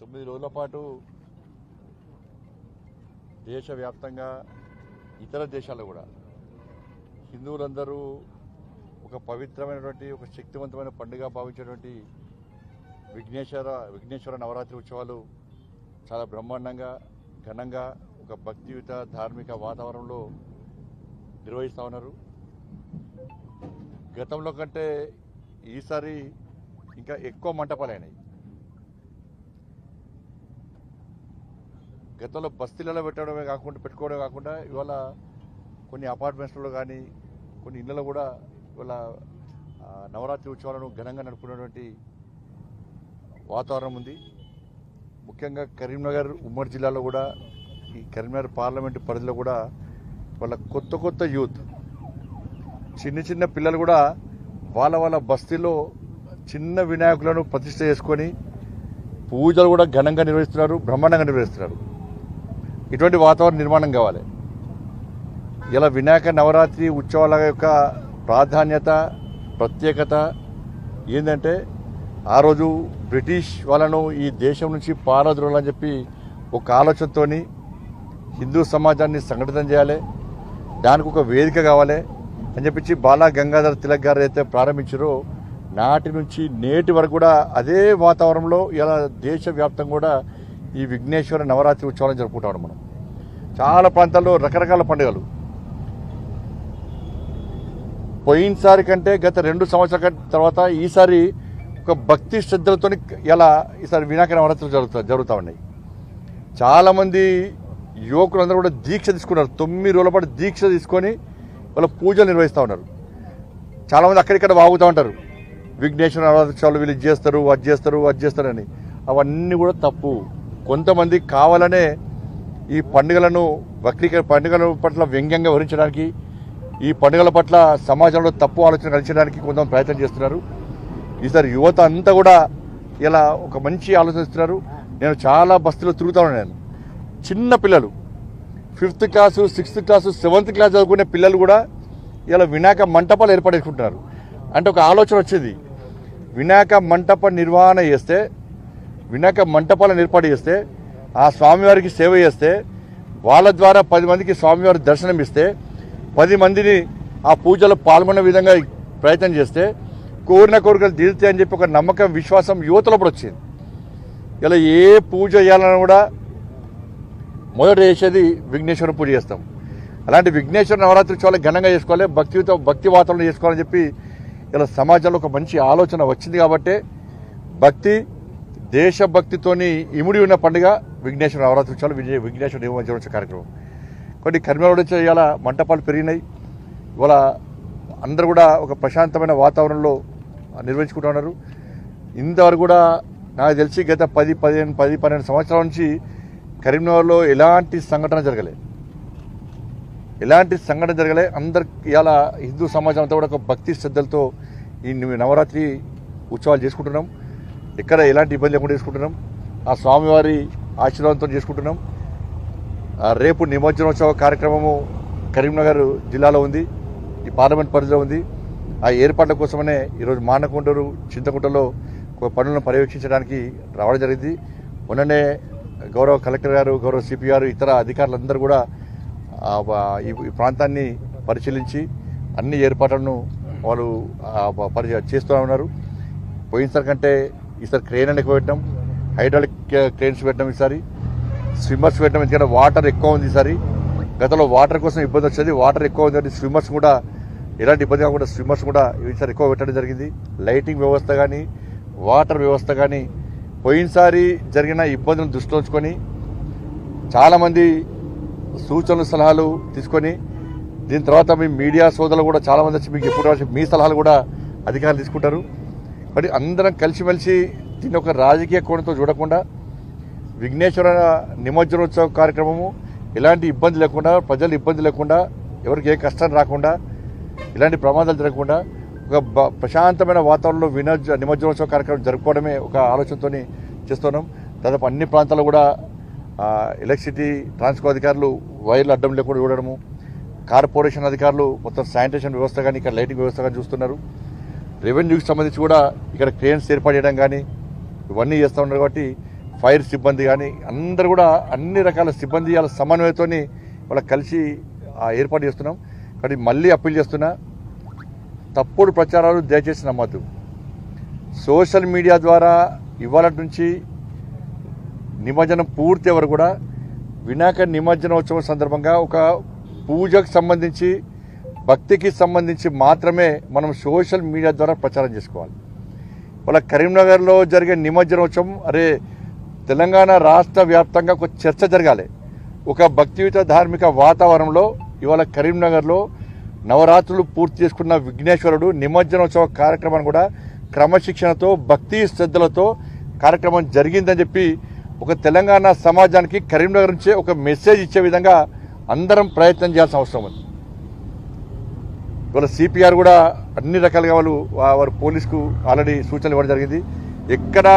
తొమ్మిది రోజుల పాటు దేశవ్యాప్తంగా ఇతర దేశాల్లో కూడా హిందువులందరూ ఒక పవిత్రమైనటువంటి ఒక శక్తివంతమైన పండుగ భావించేటువంటి విఘ్నేశ్వర విఘ్నేశ్వర నవరాత్రి ఉత్సవాలు చాలా బ్రహ్మాండంగా ఘనంగా ఒక భక్తియుత ధార్మిక వాతావరణంలో నిర్వహిస్తూ ఉన్నారు. గతంలో కంటే ఈసారి ఇంకా ఎక్కువ మంటపాలైనాయి. గతంలో బస్తీలలో పెట్టడమే కాకుండా పెట్టుకోవడమే కాకుండా ఇవాళ కొన్ని అపార్ట్మెంట్స్లో కానీ కొన్ని ఇళ్ళలో కూడా ఇవాళ నవరాత్రి ఉత్సవాలను ఘనంగా నడుపుకున్నటువంటి వాతావరణం ఉంది. ముఖ్యంగా కరీంనగర్ ఉమ్మడి జిల్లాలో కూడా ఈ కరీంనగర్ పార్లమెంటు పరిధిలో కూడా వాళ్ళ కొత్త కొత్త యూత్ చిన్న చిన్న పిల్లలు కూడా వాళ్ళ వాళ్ళ బస్తీలో చిన్న వినాయకులను ప్రతిష్ట చేసుకొని పూజలు కూడా ఘనంగా నిర్వహిస్తున్నారు బ్రహ్మాండంగా నిర్వహిస్తున్నారు. ఇటువంటి వాతావరణం నిర్మాణం కావాలి. ఇలా వినాయక నవరాత్రి ఉత్సవాల యొక్క ప్రాధాన్యత ప్రత్యేకత ఏంటంటే ఆ రోజు బ్రిటిష్ వాళ్ళను ఈ దేశం నుంచి పారద్రోలని చెప్పి ఒక ఆలోచనతోని హిందూ సమాజాన్ని సంఘటితం చేయాలి. దానికి ఒక వేదిక కావాలి అని చెప్పించి బాలా గంగాధర్ తిలక్ గారు అయితే ప్రారంభించారో నాటి నుంచి నేటి వరకు కూడా అదే వాతావరణంలో ఇలా దేశవ్యాప్తంగా కూడా ఈ విఘ్నేశ్వర నవరాత్రి ఉత్సవాలను జరుపుకుంటాం మనం. చాలా ప్రాంతాల్లో రకరకాల పండుగలు. పోయినసారి కంటే గత రెండు సంవత్సరాల తర్వాత ఈసారి ఒక భక్తి శ్రద్ధలతో ఎలా ఈసారి వినాయక నవరాత్రులు జరుగుతా జరుగుతూ ఉన్నాయి. చాలామంది యువకులందరూ కూడా దీక్ష తీసుకున్నారు. తొమ్మిది రోజుల పాటు దీక్ష తీసుకొని వాళ్ళ పూజలు నిర్వహిస్తూ ఉన్నారు. చాలామంది అక్కడిక్కడ వాగుతూ ఉంటారు. విఘ్నేశ్వర నవరాత్రులు వీళ్ళు ఇది చేస్తారు అది చేస్తారు అది చేస్తారని. అవన్నీ కూడా తప్పు. కొంతమంది కావాలనే ఈ పండుగలను వక్రీక పండుగల పట్ల వ్యంగ్యంగా వివరించడానికి ఈ పండుగల పట్ల సమాజంలో తప్పు ఆలోచన కలిగించడానికి కొంతమంది ప్రయత్నం చేస్తున్నారు. ఈసారి యువత అంతా కూడా ఇలా ఒక మంచి ఆలోచన ఇస్తున్నారు నేను చాలా బస్సులో తిరుగుతాను ఉన్నాను నేను. చిన్న పిల్లలు fifth class sixth class seventh class చదువుకునే పిల్లలు కూడా ఇలా వినాయక మంటపాలు ఏర్పడేసుకుంటున్నారు అంటే ఒక ఆలోచన వచ్చేది. వినాయక మంటప నిర్వహణ చేస్తే వినాయక మంటపాలను ఏర్పాటు చేస్తే ఆ స్వామివారికి సేవ చేస్తే వాళ్ళ ద్వారా పది మందికి స్వామివారి దర్శనం ఇస్తే పది మందిని ఆ పూజలో పాల్గొనే విధంగా ప్రయత్నం చేస్తే కోరిన కోరికలు తీరుతాయి అని చెప్పి ఒక నమ్మకం విశ్వాసం యువతలో కూడా వచ్చింది. ఇలా ఏ పూజ చేయాలన్నా కూడా మొదట చేసేది విఘ్నేశ్వరం పూజ చేస్తాం. అలాంటి విఘ్నేశ్వర నవరాత్రి చాలా ఘనంగా చేసుకోవాలి భక్తితో భక్తి వాతావరణం చేసుకోవాలని చెప్పి ఇలా సమాజంలో ఒక మంచి ఆలోచన వచ్చింది కాబట్టి భక్తి దేశభక్తితోని ఇముడి ఉన్న పండుగ విఘ్నేశ్వర నవరాత్రి ఉత్సవాలు విజయ విఘ్నేశ్వర నియమించే కార్యక్రమం. కొన్ని కర్మలో ఇవాళ మంటపాలు పెరిగినాయి. ఇవాళ అందరూ కూడా ఒక ప్రశాంతమైన వాతావరణంలో నిర్వహించుకుంటూ ఉన్నారు. ఇంతవరకు కూడా నాకు తెలిసి గత పది పదిహేను పది పన్నెండు సంవత్సరాల నుంచి కరీంనగర్లో ఎలాంటి సంఘటన జరగలేదు ఎలాంటి సంఘటన జరగలే. అందరు ఇవాళ హిందూ సమాజం అంతా కూడా ఒక భక్తి శ్రద్ధలతో ఈ నవరాత్రి ఉత్సవాలు చేసుకుంటున్నాం. ఎక్కడ ఎలాంటి ఇబ్బంది లేకుండా చేసుకుంటున్నాం. ఆ స్వామివారి ఆశీర్వాదంతో చేసుకుంటున్నాం. రేపు నిమజ్జనోత్సవ కార్యక్రమము కరీంనగర్ జిల్లాలో ఉంది. ఈ పార్లమెంట్ పరిధిలో ఉంది. ఆ ఏర్పాట్ల కోసమనే ఈరోజు మానకొండూరు చింతకుంటలో పనులను పర్యవేక్షించడానికి రావడం జరిగింది. మొన్ననే గౌరవ కలెక్టర్ గారు గౌరవ సిపి గారు ఇతర అధికారులందరూ కూడా ఈ ప్రాంతాన్ని పరిశీలించి అన్ని ఏర్పాట్లను వాళ్ళు పరిచ పరి చేస్తూ ఉన్నారు పోయినసారి కంటే ఈసారి క్రేన్ అని ఎక్కువ పెట్టాం. హైడ్రాలిక్ క్రేన్స్ పెట్టాం ఈసారి. స్విమ్మర్స్ పెట్టాం ఎందుకంటే వాటర్ ఎక్కువ ఉంది ఈసారి. గతంలో వాటర్ కోసం ఇబ్బంది వచ్చేది వాటర్ ఎక్కువ ఉంది కాబట్టి స్విమ్మర్స్ కూడా ఎలాంటి ఇబ్బంది కాకుండా స్విమ్మర్స్ కూడా ఈసారి ఎక్కువ పెట్టడం జరిగింది. లైటింగ్ వ్యవస్థ కానీ వాటర్ వ్యవస్థ కానీ పోయినసారి జరిగిన ఇబ్బందులను దృష్టిలో ఉంచుకొని చాలామంది సూచనలు సలహాలు తీసుకొని దీని తర్వాత మీ మీడియా సోదరులు కూడా చాలామంది వచ్చి మీకు ఎప్పుడు మీ సలహాలు కూడా అధికారులు తీసుకుంటారు. మరి అందరం కలిసిమెలిసి దీన్ని ఒక రాజకీయ కోణంతో చూడకుండా విఘ్నేశ్వర నిమజ్జనోత్సవ కార్యక్రమము ఎలాంటి ఇబ్బంది లేకుండా ప్రజలు ఇబ్బంది లేకుండా ఎవరికి ఏ కష్టం రాకుండా ఇలాంటి ప్రమాదాలు జరగకుండా ఒక ప్రశాంతమైన వాతావరణంలో వినోజ్ నిమజ్జనోత్సవ కార్యక్రమం జరుపుకోవడమే ఒక ఆలోచనతో చేస్తున్నాం. దాదాపు అన్ని ప్రాంతాల్లో కూడా ఎలక్ట్రిసిటీ ట్రాన్స్కో అధికారులు వైర్లు అడ్డం లేకుండా చూడడము కార్పొరేషన్ అధికారులు మొత్తం శానిటేషన్ వ్యవస్థ కానీ ఇక్కడ లైటింగ్ వ్యవస్థ కానీ చూస్తున్నారు. రెవెన్యూకి సంబంధించి కూడా ఇక్కడ క్రేన్స్ ఏర్పాటు చేయడం కానీ ఇవన్నీ చేస్తూ ఉన్నారు కాబట్టి ఫైర్ సిబ్బంది కానీ అందరు కూడా అన్ని రకాల సిబ్బంది వాళ్ళ సమన్వయంతో వాళ్ళ కలిసి ఆ ఏర్పాటు చేస్తున్నాం. కానీ మళ్ళీ అప్పీల్ చేస్తున్నా తప్పుడు ప్రచారాలు దయచేసి నమ్మద్దు. సోషల్ మీడియా ద్వారా ఇవాళ నుంచి నిమజ్జనం పూర్తి వరకు కూడా వినాయక నిమజ్జనోత్సవం సందర్భంగా ఒక పూజకు సంబంధించి భక్తికి సంబంధించి మాత్రమే మనం సోషల్ మీడియా ద్వారా ప్రచారం చేసుకోవాలి. వాళ్ళ కరీంనగర్లో జరిగే నిమజ్జనోత్సవం అరే తెలంగాణ రాష్ట్ర వ్యాప్తంగా ఒక చర్చ జరగాలి. ఒక భక్తియుత ధార్మిక వాతావరణంలో ఇవాళ కరీంనగర్లో నవరాత్రులు పూర్తి చేసుకున్న విఘ్నేశ్వరుడు నిమజ్జనోత్సవ కార్యక్రమాన్ని కూడా క్రమశిక్షణతో భక్తి శ్రద్ధలతో కార్యక్రమం జరిగిందని చెప్పి ఒక తెలంగాణ సమాజానికి కరీంనగర్ నుంచే ఒక మెసేజ్ ఇచ్చే విధంగా అందరం ప్రయత్నం చేయాల్సిన అవసరం ఉంది. ఇవాళ సిపిఆర్ కూడా అన్ని రకాలుగా వాళ్ళు వారు పోలీసుకు ఆల్రెడీ సూచనలు ఇవ్వడం జరిగింది. ఎక్కడ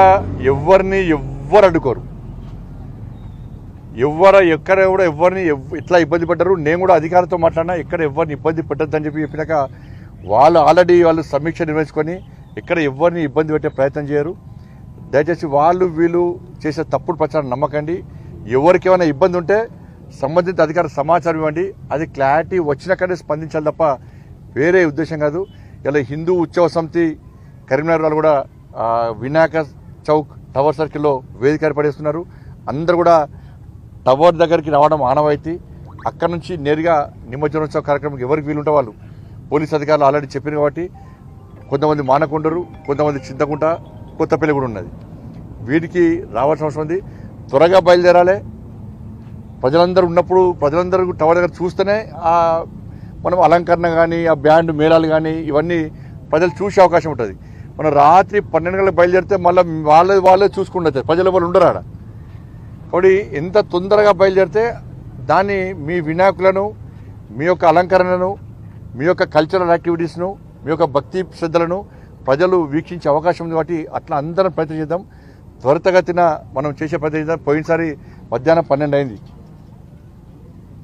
ఎవరిని ఎవ్వరు అడ్డుకోరు. ఎవరు ఎక్కడ కూడా ఎవరిని ఎవ్- ఇట్లా ఇబ్బంది పడ్డారు. నేను కూడా అధికారులతో మాట్లాడినా ఎక్కడ ఎవరిని ఇబ్బంది పెట్టద్దని చెప్పి చెప్పినాక వాళ్ళు ఆల్రెడీ వాళ్ళు సమీక్ష నిర్వహించుకొని ఎక్కడ ఎవరిని ఇబ్బంది పెట్టే ప్రయత్నం చేయరు. దయచేసి వాళ్ళు వీళ్ళు చేసే తప్పుడు ప్రచారం నమ్మకండి. ఎవరికి ఏమైనా ఇబ్బంది ఉంటే సంబంధిత అధికార సమాచారం ఇవ్వండి. అది క్లారిటీ వచ్చినాకనే స్పందించాలి తప్ప వేరే ఉద్దేశం కాదు. ఇలా హిందూ ఉత్సవ సమితి కరీంనగర్ వాళ్ళు కూడా వినాయక చౌక్ టవర్ సర్కిల్లో వేదిక ఏర్పడేస్తున్నారు అందరు కూడా టవర్ దగ్గరికి రావడం ఆనవాయితీ. అక్కడ నుంచి నేరుగా నిమజ్జనోత్సవ కార్యక్రమం ఎవరికి వీలుంటే వాళ్ళు పోలీస్ అధికారులు ఆల్రెడీ చెప్పారు కాబట్టి కొంతమంది మానకొండరు కొంతమంది చింతకుంట కొత్తపల్లి కూడా ఉన్నది. వీటికి రావాల్సిన అవసరం ఉంది. త్వరగా బయలుదేరాలి. ప్రజలందరూ ఉన్నప్పుడు ప్రజలందరూ టవర్ దగ్గర చూస్తేనే ఆ మనం అలంకరణ కానీ ఆ బ్యాండ్ మేళాలు కానీ ఇవన్నీ ప్రజలు చూసే అవకాశం ఉంటుంది. మనం రాత్రి పన్నెండు గంటలకు బయలుదేరితే మళ్ళీ వాళ్ళ వాళ్ళే చూసుకుంటారు. ప్రజలు వాళ్ళు ఉండరు ఆడ. కాబట్టి ఎంత తొందరగా బయలుదేరితే దాన్ని మీ వినాయకులను మీ యొక్క అలంకరణను మీ యొక్క కల్చరల్ యాక్టివిటీస్ను మీ యొక్క భక్తి శ్రద్ధలను ప్రజలు వీక్షించే అవకాశం ఉంది. కాబట్టి అట్లా అందరం ప్రయత్నం చేద్దాం. త్వరితగతిన మనం చేసే ప్రయత్నం చేద్దాం. పోయినసారి మధ్యాహ్నం పన్నెండు అయింది.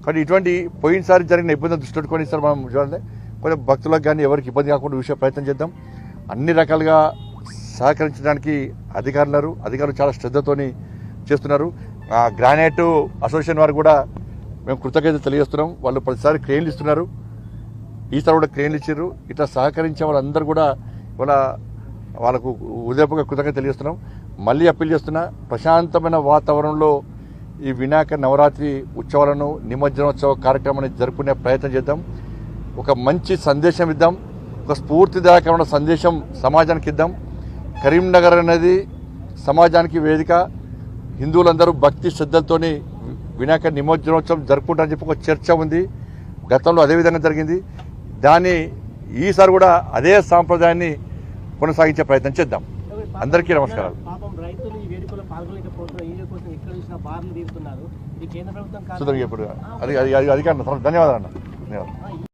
కానీ ఇటువంటి పోయినసారి జరిగిన ఇబ్బందులు దృష్టి పెట్టుకొని సార్ మనం చూడండి. కొంచెం భక్తులకు కానీ ఎవరికి ఇబ్బంది కాకుండా చూసే ప్రయత్నం చేద్దాం. అన్ని రకాలుగా సహకరించడానికి అధికారులు అధికారులు చాలా శ్రద్ధతోని చేస్తున్నారు. గ్రానైట్ అసోసియేషన్ వారు కూడా మేము కృతజ్ఞత తెలియజేస్తున్నాం. వాళ్ళు ప్రతిసారి క్రెయిన్లు ఇస్తున్నారు. ఈసారి కూడా క్రెయిన్లు ఇచ్చారు ఇట్లా సహకరించే వాళ్ళందరూ కూడా ఇవాళ వాళ్ళకు ఉదయపుగా కృతజ్ఞత తెలియజేస్తున్నాం. మళ్ళీ అప్పీల్ చేస్తున్నా ప్రశాంతమైన వాతావరణంలో ఈ వినాయక నవరాత్రి ఉత్సవాలను నిమజ్జనోత్సవ కార్యక్రమాన్ని జరుపుకునే ప్రయత్నం చేద్దాం. ఒక మంచి సందేశం ఇద్దాం. ఒక స్ఫూర్తిదాయకమైన సందేశం సమాజానికి ఇద్దాం. కరీంనగర్ అనేది సమాజానికి వేదిక. హిందువులందరూ భక్తి శ్రద్ధలతోని వినాయక నిమజ్జనోత్సవం జరుపుకుంటారని చెప్పి ఒక చర్చ ఉంది. గతంలో అదే విధంగా జరిగింది. దాన్ని ఈసారి కూడా అదే సాంప్రదాయాన్ని కొనసాగించే ప్రయత్నం చేద్దాం. అందరికీ నమస్కారాలు. చూసినా తీరుతున్నారు. ఇది కేంద్ర ప్రభుత్వం అది అది అది అధికారం ధన్యవాదాలు అన్న. ధన్యవాదాలు.